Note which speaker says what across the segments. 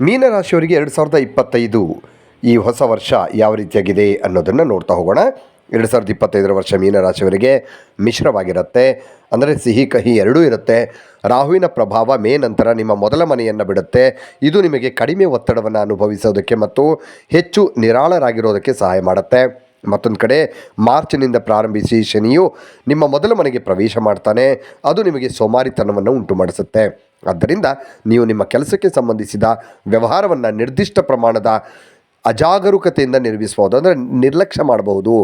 Speaker 1: ಮೀನರಾಶಿಯವರಿಗೆ ಎರಡು ಸಾವಿರದ ಇಪ್ಪತ್ತೈದು ಈ ಹೊಸ ವರ್ಷ ಯಾವ ರೀತಿಯಾಗಿದೆ ಅನ್ನೋದನ್ನು ನೋಡ್ತಾ ಹೋಗೋಣ. ಎರಡು ಸಾವಿರದ ಇಪ್ಪತ್ತೈದರ ವರ್ಷ ಮೀನರಾಶಿಯವರಿಗೆ ಮಿಶ್ರವಾಗಿರುತ್ತೆ. ಅಂದರೆ ಸಿಹಿ, ಕಹಿ ಎರಡೂ ಇರುತ್ತೆ. ರಾಹುವಿನ ಪ್ರಭಾವ ಮೇ ನಂತರ ನಿಮ್ಮ ಮೊದಲ ಮನೆಯನ್ನು ಬಿಡುತ್ತೆ. ಇದು ನಿಮಗೆ ಕಡಿಮೆ ಒತ್ತಡವನ್ನು ಅನುಭವಿಸೋದಕ್ಕೆ ಮತ್ತು ಹೆಚ್ಚು ನಿರಾಳರಾಗಿರೋದಕ್ಕೆ ಸಹಾಯ ಮಾಡುತ್ತೆ. ಮತ್ತೊಂದು ಕಡೆ, ಮಾರ್ಚ್ನಿಂದ ಪ್ರಾರಂಭಿಸಿ ಶನಿಯು ನಿಮ್ಮ ಮೊದಲ ಮನೆಗೆ ಪ್ರವೇಶ ಮಾಡ್ತಾನೆ. ಅದು ನಿಮಗೆ ಸೋಮಾರಿತನವನ್ನು ಉಂಟು ಮಾಡಿಸುತ್ತೆ ಆದ್ದರಿಂದ ನೀವು ನಿಮ್ಮ ಕೆಲಸಕ್ಕೆ ಸಂಬಂಧಿಸಿದ ವ್ಯವಹಾರವನ್ನು ನಿರ್ದಿಷ್ಟ ಪ್ರಮಾಣದ ಅಜಾಗರೂಕತೆಯಿಂದ ನಿರ್ಮಿಸಬಹುದು, ಅಂದರೆ ನಿರ್ಲಕ್ಷ್ಯ ಮಾಡಬಹುದು.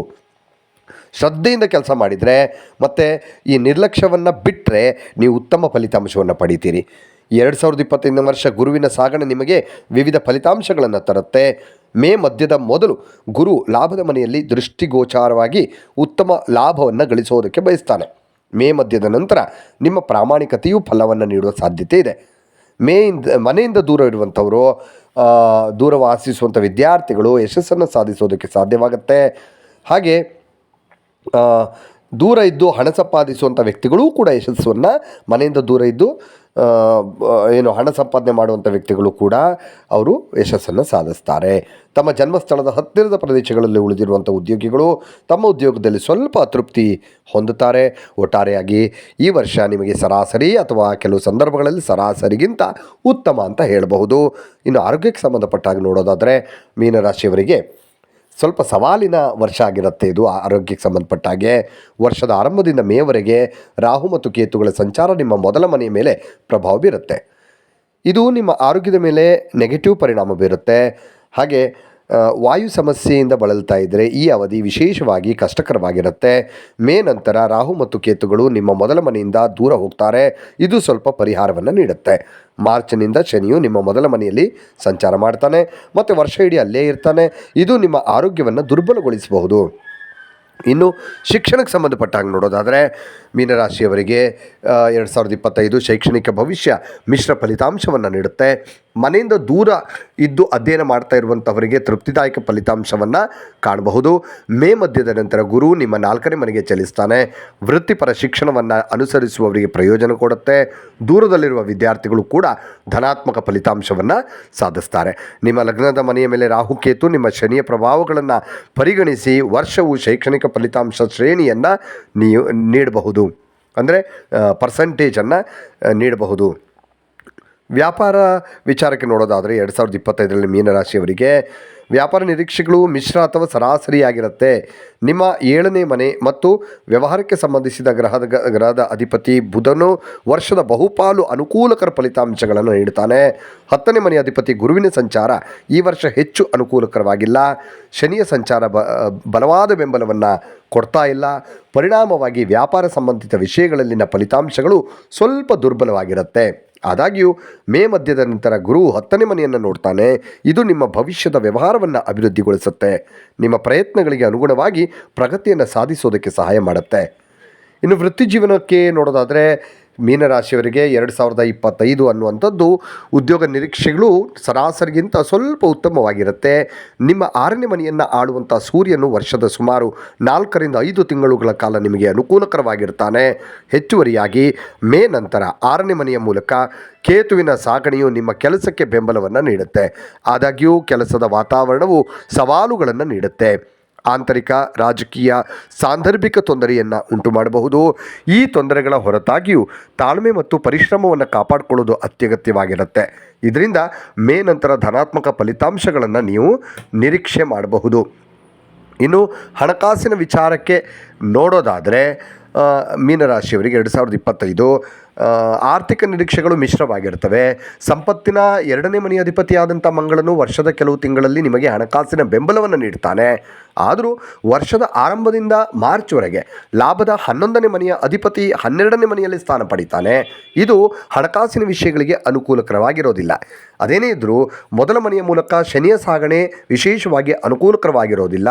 Speaker 1: ಶ್ರದ್ಧೆಯಿಂದ ಕೆಲಸ ಮಾಡಿದರೆ ಮತ್ತು ಈ ನಿರ್ಲಕ್ಷ್ಯವನ್ನು ಬಿಟ್ಟರೆ ನೀವು ಉತ್ತಮ ಫಲಿತಾಂಶವನ್ನು ಪಡಿತೀರಿ. ಎರಡು ಸಾವಿರದ ಇಪ್ಪತ್ತೈದನೇ ವರ್ಷ ಗುರುವಿನ ಸಾಗಣೆ ನಿಮಗೆ ವಿವಿಧ ಫಲಿತಾಂಶಗಳನ್ನು ತರುತ್ತೆ. ಮೇ ಮಧ್ಯದ ಮೊದಲು ಗುರು ಲಾಭದ ಮನೆಯಲ್ಲಿ ದೃಷ್ಟಿಗೋಚಾರವಾಗಿ ಉತ್ತಮ ಲಾಭವನ್ನು ಗಳಿಸೋದಕ್ಕೆ ಬಯಸ್ತಾನೆ. ಮೇ ಮಧ್ಯದ ನಂತರ ನಿಮ್ಮ ಪ್ರಾಮಾಣಿಕತೆಯು ಫಲವನ್ನು ನೀಡುವ ಸಾಧ್ಯತೆ ಇದೆ. ಮೇಯಿಂದ, ಮನೆಯಿಂದ ದೂರ ಇರುವಂಥವರು ದೂರ ವಾಸಿಸುವಂಥ ವಿದ್ಯಾರ್ಥಿಗಳು ಯಶಸ್ಸನ್ನು ಸಾಧಿಸೋದಕ್ಕೆ ಸಾಧ್ಯವಾಗುತ್ತೆ. ಹಾಗೆ ದೂರ ಇದ್ದು ಹಣ ಸಂಪಾದಿಸುವಂಥ ವ್ಯಕ್ತಿಗಳೂ ಕೂಡ ಯಶಸ್ಸನ್ನು ಮನೆಯಿಂದ ದೂರ ಇದ್ದು ಏನು ಹಣ ಸಂಪಾದನೆ ಮಾಡುವಂಥ ವ್ಯಕ್ತಿಗಳು ಕೂಡ ಅವರು ಯಶಸ್ಸನ್ನು ಸಾಧಿಸ್ತಾರೆ. ತಮ್ಮ ಜನ್ಮಸ್ಥಳದ ಹತ್ತಿರದ ಪ್ರದೇಶಗಳಲ್ಲಿ ಉಳಿದಿರುವಂಥ ಉದ್ಯೋಗಿಗಳು ತಮ್ಮ ಉದ್ಯೋಗದಲ್ಲಿ ಸ್ವಲ್ಪ ಅತೃಪ್ತಿ ಹೊಂದುತ್ತಾರೆ. ಒಟ್ಟಾರೆಯಾಗಿ ಈ ವರ್ಷ ನಿಮಗೆ ಸರಾಸರಿ ಅಥವಾ ಕೆಲವು ಸಂದರ್ಭಗಳಲ್ಲಿ ಸರಾಸರಿಗಿಂತ ಉತ್ತಮ ಅಂತ ಹೇಳಬಹುದು. ಇನ್ನು ಆರೋಗ್ಯಕ್ಕೆ ಸಂಬಂಧಪಟ್ಟಾಗಿ ನೋಡೋದಾದರೆ ಮೀನರಾಶಿಯವರಿಗೆ ಸ್ವಲ್ಪ ಸವಾಲಿನ ವರ್ಷ ಆಗಿರುತ್ತೆ. ಇದು ಆರೋಗ್ಯಕ್ಕೆ ಸಂಬಂಧಪಟ್ಟ ಹಾಗೆ ವರ್ಷದ ಆರಂಭದಿಂದ ಮೇವರೆಗೆ ರಾಹು ಮತ್ತು ಕೇತುಗಳ ಸಂಚಾರ ನಿಮ್ಮ ಮೊದಲ ಮನೆಯ ಮೇಲೆ ಪ್ರಭಾವ ಬೀರುತ್ತೆ. ಇದು ನಿಮ್ಮ ಆರೋಗ್ಯದ ಮೇಲೆ ನೆಗೆಟಿವ್ ಪರಿಣಾಮ ಬೀರುತ್ತೆ. ಹಾಗೆ ವಾಯು ಸಮಸ್ಯೆಯಿಂದ ಬಳಲ್ತಾ ಇದ್ದರೆ ಈ ಅವಧಿ ವಿಶೇಷವಾಗಿ ಕಷ್ಟಕರವಾಗಿರುತ್ತೆ. ಮೇ ನಂತರ ರಾಹು ಮತ್ತು ಕೇತುಗಳು ನಿಮ್ಮ ಮೊದಲ ಮನೆಯಿಂದ ದೂರ ಹೋಗ್ತಾರೆ. ಇದು ಸ್ವಲ್ಪ ಪರಿಹಾರವನ್ನು ನೀಡುತ್ತೆ. ಮಾರ್ಚ್ನಿಂದ ಶನಿಯು ನಿಮ್ಮ ಮೊದಲ ಮನೆಯಲ್ಲಿ ಸಂಚಾರ ಮಾಡ್ತಾನೆ. ಮತ್ತು ವರ್ಷ ಇಡೀ ಅಲ್ಲೇ ಇರ್ತಾನೆ. ಇದು ನಿಮ್ಮ ಆರೋಗ್ಯವನ್ನು ದುರ್ಬಲಗೊಳಿಸಬಹುದು. ಇನ್ನು ಶಿಕ್ಷಣಕ್ಕೆ ಸಂಬಂಧಪಟ್ಟ ಹಾಗೆ ನೋಡೋದಾದರೆ, ಮೀನರಾಶಿಯವರಿಗೆ ಎರಡು ಸಾವಿರದ ಇಪ್ಪತ್ತೈದು ಶೈಕ್ಷಣಿಕ ಭವಿಷ್ಯ ಮಿಶ್ರ ಫಲಿತಾಂಶವನ್ನು ನೀಡುತ್ತೆ. ಮನೆಯಿಂದ ದೂರ ಇದ್ದು ಅಧ್ಯಯನ ಮಾಡ್ತಾ ಇರುವಂಥವರಿಗೆ ತೃಪ್ತಿದಾಯಕ ಫಲಿತಾಂಶವನ್ನು ಕಾಣಬಹುದು. ಮೇ ಮಧ್ಯದ ನಂತರ ಗುರು ನಿಮ್ಮ ನಾಲ್ಕನೇ ಮನೆಗೆ ಚಲಿಸ್ತಾನೆ. ವೃತ್ತಿಪರ ಶಿಕ್ಷಣವನ್ನು ಅನುಸರಿಸುವವರಿಗೆ ಪ್ರಯೋಜನ ಕೊಡುತ್ತೆ. ದೂರದಲ್ಲಿರುವ ವಿದ್ಯಾರ್ಥಿಗಳು ಕೂಡ ಧನಾತ್ಮಕ ಫಲಿತಾಂಶವನ್ನು ಸಾಧಿಸ್ತಾರೆ. ನಿಮ್ಮ ಲಗ್ನದ ಮನೆಯ ಮೇಲೆ ರಾಹುಕೇತು ನಿಮ್ಮ ಶನಿಯ ಪ್ರಭಾವಗಳನ್ನು ಪರಿಗಣಿಸಿ ವರ್ಷವು ಶೈಕ್ಷಣಿಕ ಫಲಿತಾಂಶ ಶ್ರೇಣಿಯನ್ನು ನೀಡಬಹುದು. ಅಂದರೆ ಪರ್ಸಂಟೇಜನ್ನು ನೀಡಬಹುದು. ವ್ಯಾಪಾರ ವಿಚಾರಕ್ಕೆ ನೋಡೋದಾದರೆ ಎರಡು ಸಾವಿರದ ಇಪ್ಪತ್ತೈದರಲ್ಲಿ ಮೀನರಾಶಿಯವರಿಗೆ ವ್ಯಾಪಾರ ನಿರೀಕ್ಷೆಗಳು ಮಿಶ್ರ ಅಥವಾ ಸರಾಸರಿಯಾಗಿರುತ್ತೆ. ನಿಮ್ಮ ಏಳನೇ ಮನೆ ಮತ್ತು ವ್ಯವಹಾರಕ್ಕೆ ಸಂಬಂಧಿಸಿದ ಗ್ರಹದ ಗ್ರಹದ ಅಧಿಪತಿ ಬುಧನು ವರ್ಷದ ಬಹುಪಾಲು ಅನುಕೂಲಕರ ಫಲಿತಾಂಶಗಳನ್ನು ನೀಡುತ್ತಾನೆ. ಹತ್ತನೇ ಮನೆಯ ಅಧಿಪತಿ ಗುರುವಿನ ಸಂಚಾರ ಈ ವರ್ಷ ಹೆಚ್ಚು ಅನುಕೂಲಕರವಾಗಿಲ್ಲ. ಶನಿಯ ಸಂಚಾರ ಬ, ಬಲವಾದ ಬೆಂಬಲವನ್ನು ಕೊಡ್ತಾ ಇಲ್ಲ. ಪರಿಣಾಮವಾಗಿ ವ್ಯಾಪಾರ ಸಂಬಂಧಿತ ವಿಷಯಗಳಲ್ಲಿನ ಫಲಿತಾಂಶಗಳು ಸ್ವಲ್ಪ ದುರ್ಬಲವಾಗಿರುತ್ತೆ. ಆದಾಗ್ಯೂ ಮೇ ಮಧ್ಯದ ನಂತರ ಗುರು ಹತ್ತನೇ ಮನೆಯನ್ನು ನೋಡ್ತಾನೆ. ಇದು ನಿಮ್ಮ ಭವಿಷ್ಯದ ವ್ಯವಹಾರವನ್ನು ಅಭಿವೃದ್ಧಿಗೊಳಿಸುತ್ತೆ. ನಿಮ್ಮ ಪ್ರಯತ್ನಗಳಿಗೆ ಅನುಗುಣವಾಗಿ ಪ್ರಗತಿಯನ್ನು ಸಾಧಿಸೋದಕ್ಕೆ ಸಹಾಯ ಮಾಡುತ್ತೆ. ಇನ್ನು ವೃತ್ತಿ ಜೀವನಕ್ಕೆ ನೋಡೋದಾದರೆ ಮೀನರಾಶಿಯವರಿಗೆ ಎರಡು ಸಾವಿರದ ಇಪ್ಪತ್ತೈದು ಅನ್ನುವಂಥದ್ದು ಉದ್ಯೋಗ ನಿರೀಕ್ಷೆಗಳು ಸರಾಸರಿಗಿಂತ ಸ್ವಲ್ಪ ಉತ್ತಮವಾಗಿರುತ್ತೆ. ನಿಮ್ಮ ಆರನೇ ಮನೆಯನ್ನು ಆಳುವಂಥ ಸೂರ್ಯನು ವರ್ಷದ ಸುಮಾರು ನಾಲ್ಕರಿಂದ ಐದು ತಿಂಗಳುಗಳ ಕಾಲ ನಿಮಗೆ ಅನುಕೂಲಕರವಾಗಿರ್ತಾನೆ. ಹೆಚ್ಚುವರಿಯಾಗಿ ಮೇ ನಂತರ ಆರನೇ ಮನೆಯ ಮೂಲಕ ಕೇತುವಿನ ಸಾಗಣೆಯು ನಿಮ್ಮ ಕೆಲಸಕ್ಕೆ ಬೆಂಬಲವನ್ನು ನೀಡುತ್ತೆ. ಆದಾಗ್ಯೂ ಕೆಲಸದ ವಾತಾವರಣವು ಸವಾಲುಗಳನ್ನು ನೀಡುತ್ತೆ. ಆಂತರಿಕ, ರಾಜಕೀಯ, ಸಾಂದರ್ಭಿಕ ತೊಂದರೆಯನ್ನು ಉಂಟು ಮಾಡಬಹುದು ಈ ತೊಂದರೆಗಳ ಹೊರತಾಗಿಯೂ ತಾಳ್ಮೆ ಮತ್ತು ಪರಿಶ್ರಮವನ್ನು ಕಾಪಾಡಿಕೊಳ್ಳೋದು ಅತ್ಯಗತ್ಯವಾಗಿರುತ್ತೆ. ಇದರಿಂದ ಮೇ ನಂತರ ಧನಾತ್ಮಕ ಫಲಿತಾಂಶಗಳನ್ನು ನೀವು ನಿರೀಕ್ಷೆ ಮಾಡಬಹುದು. ಇನ್ನು ಹಣಕಾಸಿನ ವಿಚಾರಕ್ಕೆ ನೋಡೋದಾದರೆ ಮೀನರಾಶಿಯವರಿಗೆ ಎರಡು ಸಾವಿರದ ಇಪ್ಪತ್ತೈದು ಆರ್ಥಿಕ ನಿರೀಕ್ಷೆಗಳು ಮಿಶ್ರವಾಗಿರ್ತವೆ. ಸಂಪತ್ತಿನ ಎರಡನೇ ಮನೆಯ ಅಧಿಪತಿಯಾದಂಥ ಮಂಗಳನು ವರ್ಷದ ಕೆಲವು ತಿಂಗಳಲ್ಲಿ ನಿಮಗೆ ಹಣಕಾಸಿನ ಬೆಂಬಲವನ್ನು ನೀಡ್ತಾನೆ. ಆದರೂ ವರ್ಷದ ಆರಂಭದಿಂದ ಮಾರ್ಚ್ವರೆಗೆ ಲಾಭದ ಹನ್ನೊಂದನೇ ಮನೆಯ ಅಧಿಪತಿ ಹನ್ನೆರಡನೇ ಮನೆಯಲ್ಲಿ ಸ್ಥಾನ ಪಡಿತಾನೆ. ಇದು ಹಣಕಾಸಿನ ವಿಷಯಗಳಿಗೆ ಅನುಕೂಲಕರವಾಗಿರೋದಿಲ್ಲ. ಅದೇನೇ ಇದ್ದರೂ ಮೊದಲ ಮನೆಯ ಮೂಲಕ ಶನಿಯ ಸಾಗಣೆ ವಿಶೇಷವಾಗಿ ಅನುಕೂಲಕರವಾಗಿರೋದಿಲ್ಲ.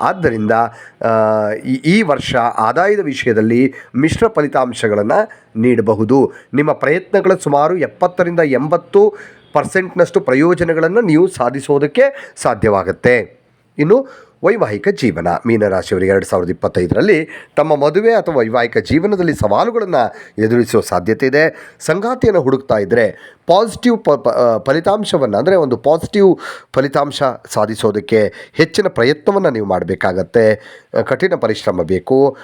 Speaker 1: ಆದ್ದರಿಂದ ಈ- ವರ್ಷ ಆದಾಯದ ವಿಷಯದಲ್ಲಿ ಮಿಶ್ರ ಫಲಿತಾಂಶಗಳನ್ನು ನೀಡಬಹುದು. ನಿಮ್ಮ ಪ್ರಯತ್ನಗಳ ಸುಮಾರು ಎಪ್ಪತ್ತರಿಂದ ಎಂಬತ್ತು ಪರ್ಸೆಂಟ್ನಷ್ಟು ಪ್ರಯೋಜನಗಳನ್ನು ನೀವು ಸಾಧಿಸೋದಕ್ಕೆ ಸಾಧ್ಯವಾಗುತ್ತೆ. ಇನ್ನು ವೈವಾಹಿಕ ಜೀವನ. ಮೀನರಾಶಿಯವರಿಗೆ ಎರಡು ಸಾವಿರದ ಇಪ್ಪತ್ತೈದರಲ್ಲಿ ತಮ್ಮ ಮದುವೆ ಅಥವಾ ವೈವಾಹಿಕ ಜೀವನದಲ್ಲಿ ಸವಾಲುಗಳನ್ನು ಎದುರಿಸುವ ಸಾಧ್ಯತೆ ಇದೆ. ಸಂಗಾತಿಯನ್ನು ಹುಡುಕ್ತಾ ಇದ್ದರೆ ಪಾಸಿಟಿವ್ ಪ- ಫಲಿತಾಂಶವನ್ನು ಅಂದರೆ ಒಂದು ಪಾಸಿಟಿವ್ ಫಲಿತಾಂಶ ಸಾಧಿಸೋದಕ್ಕೆ ಹೆಚ್ಚಿನ ಪ್ರಯತ್ನವನ್ನು ನೀವು ಮಾಡಬೇಕಾಗತ್ತೆ. ಕಠಿಣ ಪರಿಶ್ರಮ ಬೇಕು.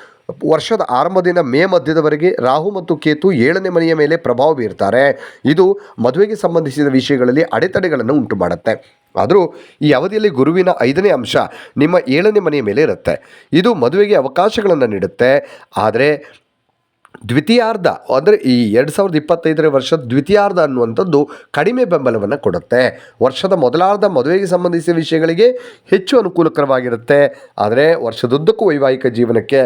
Speaker 1: ವರ್ಷದ ಆರಂಭದಿಂದ ಮೇ ಮಧ್ಯದವರೆಗೆ ರಾಹು ಮತ್ತು ಕೇತು ಏಳನೇ ಮನೆಯ ಮೇಲೆ ಪ್ರಭಾವ ಬೀರ್ತಾರೆ. ಇದು ಮದುವೆಗೆ ಸಂಬಂಧಿಸಿದ ವಿಷಯಗಳಲ್ಲಿ ಅಡೆತಡೆಗಳನ್ನು ಉಂಟು ಮಾಡುತ್ತೆ ಆದರೂ ಈ ಅವಧಿಯಲ್ಲಿ ಗುರುವಿನ ಐದನೇ ಅಂಶ ನಿಮ್ಮ ಏಳನೇ ಮನೆಯ ಮೇಲೆ ಇರುತ್ತೆ. ಇದು ಮದುವೆಗೆ ಅವಕಾಶಗಳನ್ನು ನೀಡುತ್ತೆ. ಆದರೆ ದ್ವಿತೀಯಾರ್ಧ, ಅಂದರೆ ಈ ಎರಡು ಸಾವಿರದ ಇಪ್ಪತ್ತೈದರ ವರ್ಷದ ದ್ವಿತೀಯಾರ್ಧ ಅನ್ನುವಂಥದ್ದು ಕಡಿಮೆ ಬೆಂಬಲವನ್ನು ಕೊಡುತ್ತೆ. ವರ್ಷದ ಮೊದಲಾರ್ಧ ಮದುವೆಗೆ ಸಂಬಂಧಿಸಿದ ವಿಷಯಗಳಿಗೆ ಹೆಚ್ಚು ಅನುಕೂಲಕರವಾಗಿರುತ್ತೆ. ಆದರೆ ವರ್ಷದುದ್ದಕ್ಕೂ ವೈವಾಹಿಕ ಜೀವನಕ್ಕೆ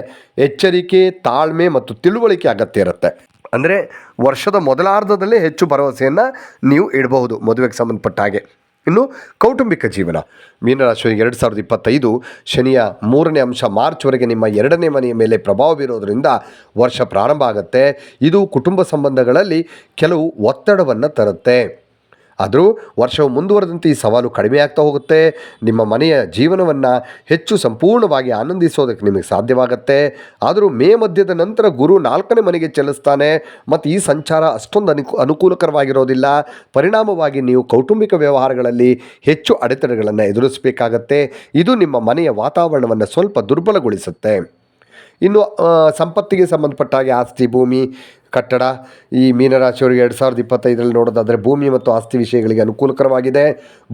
Speaker 1: ಎಚ್ಚರಿಕೆ, ತಾಳ್ಮೆ ಮತ್ತು ತಿಳುವಳಿಕೆ ಅಗತ್ಯ ಇರುತ್ತೆ. ಅಂದರೆ ವರ್ಷದ ಮೊದಲಾರ್ಧದಲ್ಲೇ ಹೆಚ್ಚು ಭರವಸೆಯನ್ನು ನೀವು ಇಡಬಹುದು ಮದುವೆಗೆ ಸಂಬಂಧಪಟ್ಟ ಹಾಗೆ. ಇನ್ನು ಕೌಟುಂಬಿಕ ಜೀವನ. ಮೀನರಾಶಿ ಎರಡು ಸಾವಿರದ ಇಪ್ಪತ್ತೈದು ಶನಿಯ ಮೂರನೇ ಅಂಶ ಮಾರ್ಚ್ವರೆಗೆ ನಿಮ್ಮ ಎರಡನೇ ಮನೆಯ ಮೇಲೆ ಪ್ರಭಾವ ಬೀರೋದರಿಂದ ವರ್ಷ ಪ್ರಾರಂಭ ಆಗುತ್ತೆ. ಇದು ಕುಟುಂಬ ಸಂಬಂಧಗಳಲ್ಲಿ ಕೆಲವು ಒತ್ತಡವನ್ನು ತರುತ್ತೆ. ಆದರೂ ವರ್ಷವು ಮುಂದುವರೆದಂತೆ ಈ ಸವಾಲು ಕಡಿಮೆ ಆಗ್ತಾ ಹೋಗುತ್ತೆ. ನಿಮ್ಮ ಮನೆಯ ಜೀವನವನ್ನು ಹೆಚ್ಚು ಸಂಪೂರ್ಣವಾಗಿ ಆನಂದಿಸೋದಕ್ಕೆ ನಿಮಗೆ ಸಾಧ್ಯವಾಗುತ್ತೆ. ಆದರೂ ಮೇ ಮಧ್ಯದ ನಂತರ ಗುರು ನಾಲ್ಕನೇ ಮನೆಗೆ ಚಲಿಸ್ತಾನೆ. ಮತ್ತು ಈ ಸಂಚಾರ ಅಷ್ಟೊಂದು ಅನುಕು, ಅನುಕೂಲಕರವಾಗಿರೋದಿಲ್ಲ. ಪರಿಣಾಮವಾಗಿ ನೀವು ಕೌಟುಂಬಿಕ ವ್ಯವಹಾರಗಳಲ್ಲಿ ಹೆಚ್ಚು ಅಡೆತಡೆಗಳನ್ನು ಎದುರಿಸಬೇಕಾಗತ್ತೆ. ಇದು ನಿಮ್ಮ ಮನೆಯ ವಾತಾವರಣವನ್ನು ಸ್ವಲ್ಪ ದುರ್ಬಲಗೊಳಿಸುತ್ತೆ. ಇನ್ನು ಸಂಪತ್ತಿಗೆ ಸಂಬಂಧಪಟ್ಟ ಹಾಗೆ ಆಸ್ತಿ, ಭೂಮಿ ಕಟ್ಟಡ ಈ ಮೀನರಾಶಿಯವರಿಗೆ ಎರಡು ಸಾವಿರದ ಇಪ್ಪತ್ತೈದರಲ್ಲಿ ನೋಡೋದಾದರೆ ಭೂಮಿ ಮತ್ತು ಆಸ್ತಿ ವಿಷಯಗಳಿಗೆ ಅನುಕೂಲಕರವಾಗಿದೆ.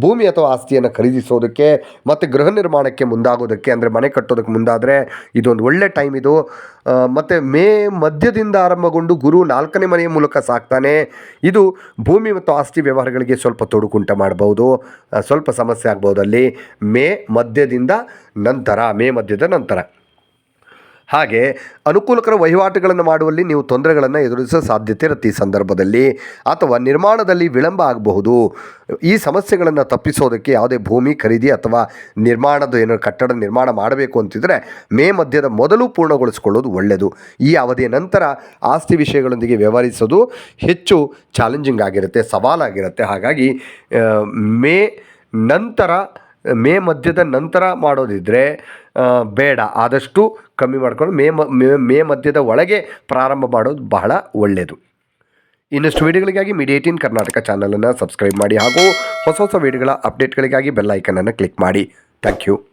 Speaker 1: ಭೂಮಿ ಅಥವಾ ಆಸ್ತಿಯನ್ನು ಖರೀದಿಸೋದಕ್ಕೆ ಮತ್ತು ಗೃಹ ನಿರ್ಮಾಣಕ್ಕೆ ಮುಂದಾಗೋದಕ್ಕೆ, ಅಂದರೆ ಮನೆ ಕಟ್ಟೋದಕ್ಕೆ ಮುಂದಾದರೆ ಇದೊಂದು ಒಳ್ಳೆ ಟೈಮ್ ಇದು. ಮತ್ತು ಮೇ ಮಧ್ಯದಿಂದ ಆರಂಭಗೊಂಡು ಗುರು ನಾಲ್ಕನೇ ಮನೆಯ ಮೂಲಕ ಸಾಕ್ತಾನೆ. ಇದು ಭೂಮಿ ಮತ್ತು ಆಸ್ತಿ ವ್ಯವಹಾರಗಳಿಗೆ ಸ್ವಲ್ಪ ತೊಡಕುಂಟ ಮಾಡಬಹುದು ಸ್ವಲ್ಪ ಸಮಸ್ಯೆ ಆಗ್ಬೋದು ಅಲ್ಲಿ ಮೇ ಮಧ್ಯದಿಂದ ನಂತರ, ಮೇ ಮಧ್ಯದ ನಂತರ. ಹಾಗೆ ಅನುಕೂಲಕರ ವಹಿವಾಟುಗಳನ್ನು ಮಾಡುವಲ್ಲಿ ನೀವು ತೊಂದರೆಗಳನ್ನು ಎದುರಿಸುವ ಸಾಧ್ಯತೆ ಇರುತ್ತೆ ಈ ಸಂದರ್ಭದಲ್ಲಿ. ಅಥವಾ ನಿರ್ಮಾಣದಲ್ಲಿ ವಿಳಂಬ ಆಗಬಹುದು. ಈ ಸಮಸ್ಯೆಗಳನ್ನು ತಪ್ಪಿಸೋದಕ್ಕೆ ಯಾವುದೇ ಭೂಮಿ ಖರೀದಿ ಅಥವಾ ನಿರ್ಮಾಣದ ಏನೋ ಕಟ್ಟಡ ನಿರ್ಮಾಣ ಮಾಡಬೇಕು ಅಂತಿದ್ರೆ ಮೇ ಮಧ್ಯದ ಮೊದಲು ಪೂರ್ಣಗೊಳಿಸಿಕೊಳ್ಳೋದು ಒಳ್ಳೆಯದು ಈ ಅವಧಿಯ ನಂತರ ಆಸ್ತಿ ವಿಷಯಗಳೊಂದಿಗೆ ವ್ಯವಹರಿಸೋದು ಹೆಚ್ಚು ಚಾಲೆಂಜಿಂಗ್ ಆಗಿರುತ್ತೆ, ಸವಾಲಾಗಿರುತ್ತೆ. ಹಾಗಾಗಿ ಮೇ ನಂತರ ಮೇ ಮಧ್ಯದ ನಂತರ ಮಾಡೋದಿದ್ದರೆ ಬೇಡ. ಆದಷ್ಟು ಕಮ್ಮಿ ಮಾಡಿಕೊಂಡು ಮೇ ಮ- ಮಧ್ಯದ ಒಳಗೆ ಪ್ರಾರಂಭ ಮಾಡೋದು ಬಹಳ ಒಳ್ಳೆಯದು ಇನ್ನಷ್ಟು ವೀಡಿಯೋಗಳಿಗಾಗಿ ಮೀಡಿಯಾ ಕರ್ನಾಟಕ ಚಾನಲನ್ನು ಸಬ್ಸ್ಕ್ರೈಬ್ ಮಾಡಿ ಹಾಗೂ ಹೊಸ ಹೊಸ ವೀಡಿಯೋಗಳ ಅಪ್ಡೇಟ್ಗಳಿಗಾಗಿ ಬೆಲ್ ಐಕನನ್ನು ಕ್ಲಿಕ್ ಮಾಡಿ. Thank you